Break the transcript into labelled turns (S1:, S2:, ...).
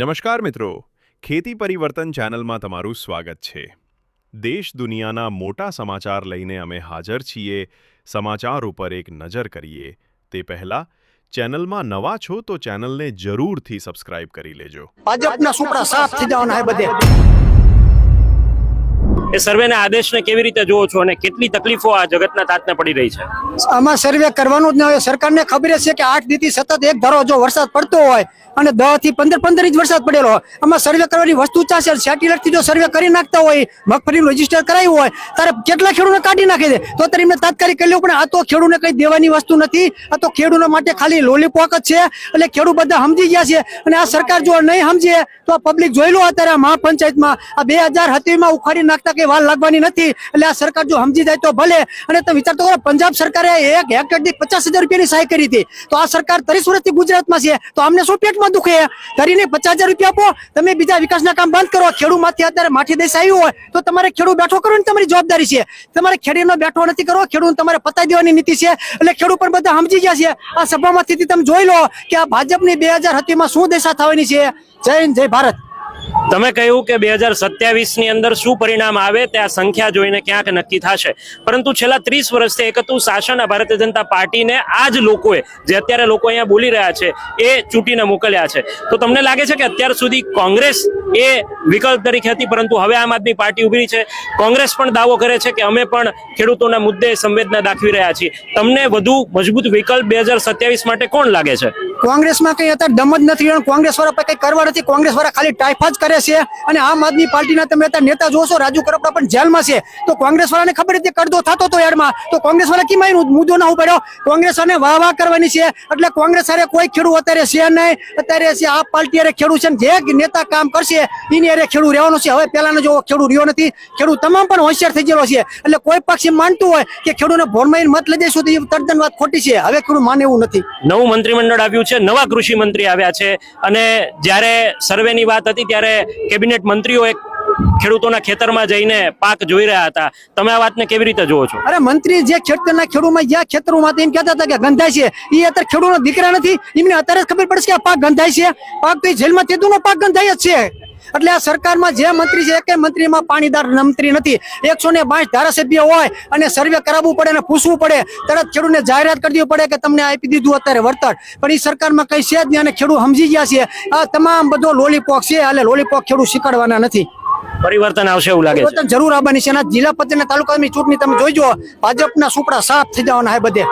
S1: નમસ્કાર મિત્રો. ખેતી પરિવર્તન ચેનલમાં તમારું સ્વાગત છે. દેશ દુનિયાના મોટા સમાચાર લઈને અમે હાજર છીએ. સમાચાર ઉપર એક નજર કરીએ. તે પહેલા, ચેનલમાં નવા છો તો ચેનલને જરૂરથી સબસ્ક્રાઇબ કરી લેજો.
S2: ભાજપના સુપડા સાફ થઈ જવાના બધે.
S3: એ સર્વેના આદેશને કેવી રીતે જુઓ છો અને કેટલી તકલીફો આ જગતના તાતને પડી રહી છે?
S2: આમાં સર્વે કરવાનું જ ન હોય. સરકારને ખબર છે કે આઠ દીથી સતત એક ધારો જો વરસાદ પડતો હોય અને દસથી પંદર પંદર ઇંચ વરસાદ પડેલો હોય, આમાં સર્વે કરવાની વસ્તુ ચાલશે. સેટેલાઇટથી જો સર્વે કરી નાખતા હોય મગફળીનું રજિસ્ટર કરાયું હોય ત્યારે કેટલા ખેડૂતને કાઢી નાખી દે તો તારી એમને તાત્કાલિક લેવું પણ આ તો ખેડૂતને કઈ દેવાની વસ્તુ નથી. આ તો ખેડૂતો માટે ખાલી લોલીપોક જ છે એટલે ખેડૂત બધા સમજી ગયા છે. અને આ સરકાર જો નહીં સમજે, તો આ પબ્લિક જોઈ લો અત્યારે મહાપંચાયતમાં. આ બે હજારમાં ઉખાડી નાખતા કઈ વાર લાગવાની નથી. એટલે આ સરકાર જો સમજી જાય તો ભલે. અને તમે વિચાર કરો, પંજાબ સરકારે એક હેક્ટર દીઠ પચાસ હજાર રૂપિયાની સહાય કરી હતી. તો આ સરકાર ત્રીસ વર્ષથી ગુજરાતમાં છે. તો અમને શું પેટમાં દુખે? કરીને પચાસ હજાર રૂપિયા આપો. તમે બીજા વિકાસના કામ બંધ કરો. ખેડૂતમાંથી અત્યારે માઠી દેશ આવ્યું હોય તો તમારે ખેડૂત બેઠો કરો ને તમારી જવાબદારી છે. તમારે ખેડૂતનો બેઠો નથી કરવો. ખેડૂત તમારે પતાવી દેવાની નીતિ છે. એટલે ખેડૂત પણ બધા સમજી ગયા છે. આ સભામાંથી તમે જોઈ લો કે આ ભાજપની બે હજાર હતીમાં શું દેશા થવાની છે. જય હિન્દ, જય ભારત.
S3: તમે કહ્યું કે બે હજાર સત્યાવીસની અંદર શું પરિણામ આવે તે આ સંખ્યા જોઈને ક્યાંક નક્કી થશે. પરંતુ છેલ્લા ત્રીસ વર્ષથી એક હતું શાસન આ ભારતીય જનતા પાર્ટીને આ જ લોકોએ, જે અત્યારે લોકો અહીંયા બોલી રહ્યા છે, એ ચૂંટીને મોકલ્યા છે. તો તમને લાગે છે કે અત્યાર સુધી કોંગ્રેસ એ વિકલ્પ તરીકે હતી, પરંતુ હવે આમ આદમી પાર્ટી ઉભરી છે. કોંગ્રેસ પણ દાવો કરે છે કે અમે પણ ખેડૂતોના મુદ્દે સંવેદના દાખવી રહ્યા છીએ. તમને વધુ મજબૂત વિકલ્પ બે માટે કોણ લાગે છે?
S2: કોંગ્રેસમાં કંઈ અત્યારે દમ જ નથી કોંગ્રેસ વાળા કઈ કરવા નથી. કોંગ્રેસ વાળા ખાલી ટાઈફા જ કરે છે અને આમ આદમી પાર્ટીના તમે અત્યારે નેતા જોશો, રાજુ કરપડા પણ જેલમાં છે. તો કોંગ્રેસ વાળાને ખબર હતી કરદો થતો હતો એડમાં તો કોંગ્રેસ વાળા કેમ આવ્યું મુદ્દો ના ઉપાડ્યો? કોંગ્રેસ વાળાને વાહ વાહ કરવાની છે. એટલે કોંગ્રેસ હારે કોઈ ખેડૂત અત્યારે છે નહીં. અત્યારે છે આ પાર્ટી અરે ખેડૂત છે જે નેતા કામ કરશે, એની અરે ખેડૂત રહેવાનું છે. હવે પહેલાનો જેવો ખેડૂત રહ્યો નથી. ખેડૂત તમામ પણ હોશિયાર થઈ ગયેલો છે. એટલે કોઈ પક્ષ માનતું હોય કે ખેડૂતને ભોરમાં આવીને મત લઈ જઈશું તો એ તદ્દન વાત ખોટી છે. હવે ખેડૂત માને એવું નથી.
S3: નવું મંત્રીમંડળ આવ્યું છે, નવા કૃષિ મંત્રી આવ્યા છે. અને જ્યારે સર્વેની વાત હતી, ત્યારે કેબિનેટ મંત્રીઓ એક ખેડૂતોના ખેતરમાં જઈને પાક જોઈ રહ્યા હતા. તમે આ વાતને કેવી રીતે જુઓ છો?
S2: અરે મંત્રી જે ખેતરના ખેડૂમાં જ્યાં ખેતરોમાં એમ કહેતા હતા કે ગંધાય છે એ અત્યારે ખેડૂતનો દીકરા નથી. એમને અત્યારે જ ખબર પડશે કે આ પાક ગંધાય છે. પાક તો જેલમાં તેદુનો પાક ગંધાય જ છે. એટલે આ સરકારમાં જે મંત્રી છે એકે મંત્રીમાં પાણીદાર મંત્રી નથી. એકસો ને ધારાસભ્ય હોય અને સર્વે કરાવવું પડે અને પૂછવું પડે તરત ખેડૂતને જાહેરાત કરી દેવી પડે કે તમને આપી દીધું અત્યારે વળતર. પણ એ સરકારમાં કઈ છે જ નહીં અને ખેડૂત સમજી ગયા છે. આ તમામ બધો લોલીપોક છે એટલે લોલીપોક ખેડૂત શીખવાડવાના નથી.
S3: પરિવર્તન આવશે એવું લાગે છે.
S2: જરૂર આવવાની છે જિલ્લા પંચાયત તાલુકાની ચૂંટણી તમે જોઈજો ભાજપના સુપડા સાફ થઈ જવાના છે બધે.